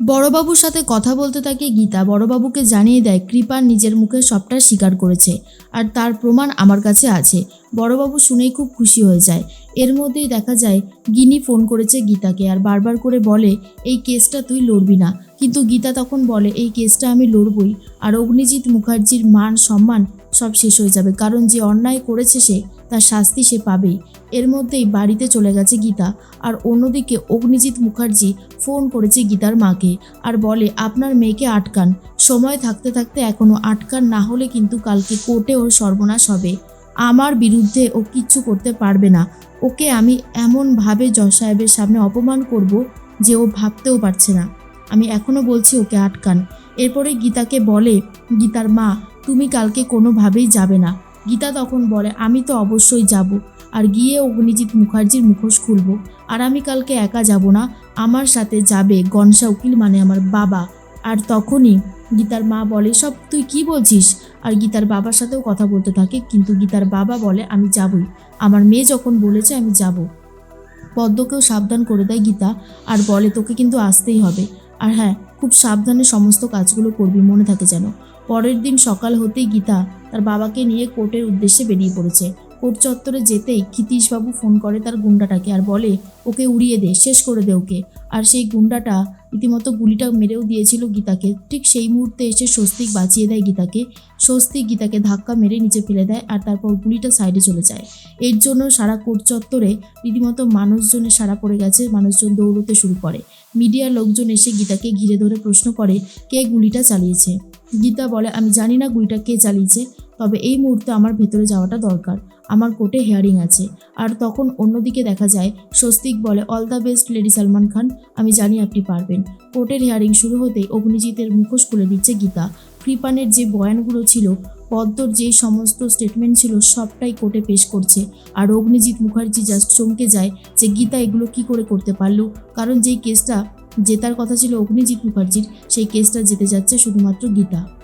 বড়বাবুর সাথে কথা বলতে থাকে গীতা বড়বাবুকে জানিয়ে দেয়, কৃপা নিজের মুখে সবটা স্বীকার করেছে আর তার প্রমাণ আমার কাছে আছে। বড়বাবু শুনেই খুব খুশি হয়ে যায়। এর মধ্যেই দেখা যায় গিনি ফোন করেছে গীতাকে আর বারবার করে বলে, এই কেসটা তুই লড়বি না। কিন্তু গীতা তখন বলে, এই কেসটা আমি লড়বই। আর অগ্নিজিৎ মুখার্জির মান, সম্মান সব শেষ হয়ে যাবে। কারণ যে অন্যায় করেছে সে তার শাস্তি সে পাবেই। এর মধ্যেই বাড়িতে চলে গেছে গীতা আর অন্যদিকে অগ্নিজিৎ মুখার্জি ফোন করেছে গীতার মাকে আর বলে, আপনার মেয়েকে আটকান। সময় থাকতে থাকতে এখনও আটকান না হলে কিন্তু কালকে কোর্টে ওর সর্বনাশ হবে। আমার বিরুদ্ধে ও কিচ্ছু করতে পারবে না। ওকে আমি এমনভাবে জজ সাহেবের সামনে অপমান করব যে ও ভাবতেও পারছে না। আমি এখনও বলছি ওকে আটকান। এরপরে গীতাকে বলে, গীতার মা, তুমি কালকে কোনোভাবেই যাবে না। গীতা তখন বলে, আমি তো অবশ্যই যাব। আর গিয়ে অগ্নিজিৎ মুখার্জির মুখোশ খুলব। আর আমি কালকে একা যাব না, আমার সাথে যাবে গনসা উকিল মানে আমার বাবা। আর তখনই গীতার মা বলে, সব তুই কি বলছিস? আর গীতার বাবার সাথেও কথা বলতে থাকে, কিন্তু গীতার বাবা বলে, আমি যাবই। আমার মেয়ে যখন বলেছে, আমি যাব। পদ্মকেও সাবধান করে দেয় গীতা, আর বলে, তোকে কিন্তু আসতেই হবে। আর হ্যাঁ খুব সাবধানে সমস্ত কাজগুলো করবি, মনে থাকে যেন। পরের দিন সকাল হতেই গীতা তার বাবাকে নিয়ে কোর্টের উদ্দেশ্যে বেরিয়ে পড়েছে। কোর্ট চত্বরে যেতেই ক্ষিতীশবাবু ফোন করে তার গুন্ডাটাকে আর বলে, ওকে উড়িয়ে দে, শেষ করে দে ওকে। আর সেই গুন্ডাটা রীতিমতো গুলিটা মেরেও দিয়েছিল গীতাকে। ঠিক সেই মুহূর্তে এসে স্বস্তিক বাঁচিয়ে দেয় গীতাকে। স্বস্তিক গীতাকে ধাক্কা মেরে নিচে ফেলে দেয় আর তারপর গুলিটা সাইডে চলে যায়। এর জন্য সারা কোর্ট চত্বরে রীতিমতো মানুষজনের সারা পড়ে গেছে, মানুষজন দৌড়তে শুরু করে। মিডিয়ার লোকজন এসে গীতাকে ঘিরে ধরে প্রশ্ন করে, কে গুলিটা চালিয়েছে? গীতা বলে, আমি জানি না গুলিটা কে চালিয়েছে, তবে এই মুহূর্তে আমার ভেতরে যাওয়াটা দরকার। আমার কোর্টে হেয়ারিং আছে। আর তখন অন্যদিকে দেখা যায়, স্বস্তিক বলে, all the best, lady Salman Khan. আমি জানি আপনি পারবেন। কোর্টের হেয়ারিং শুরু হতেই অগ্নিজিতের মুখোশ খুলে দিচ্ছে গীতা। কৃপানের যে বয়ানগুলো ছিল, পদ্মর যেই সমস্ত স্টেটমেন্ট ছিল, সবটাই কোর্টে পেশ করছে। আর অগ্নিজিৎ মুখার্জি জাস্ট চমকে যায় যে, গীতা, এগুলো কি করে করতে পারল? কারণ যেই কেসটা জেতার কথা ছিল অগ্নিজিৎ মুখার্জির। সেই কেসটা জিতে যাচ্ছে শুধুমাত্র গীতা।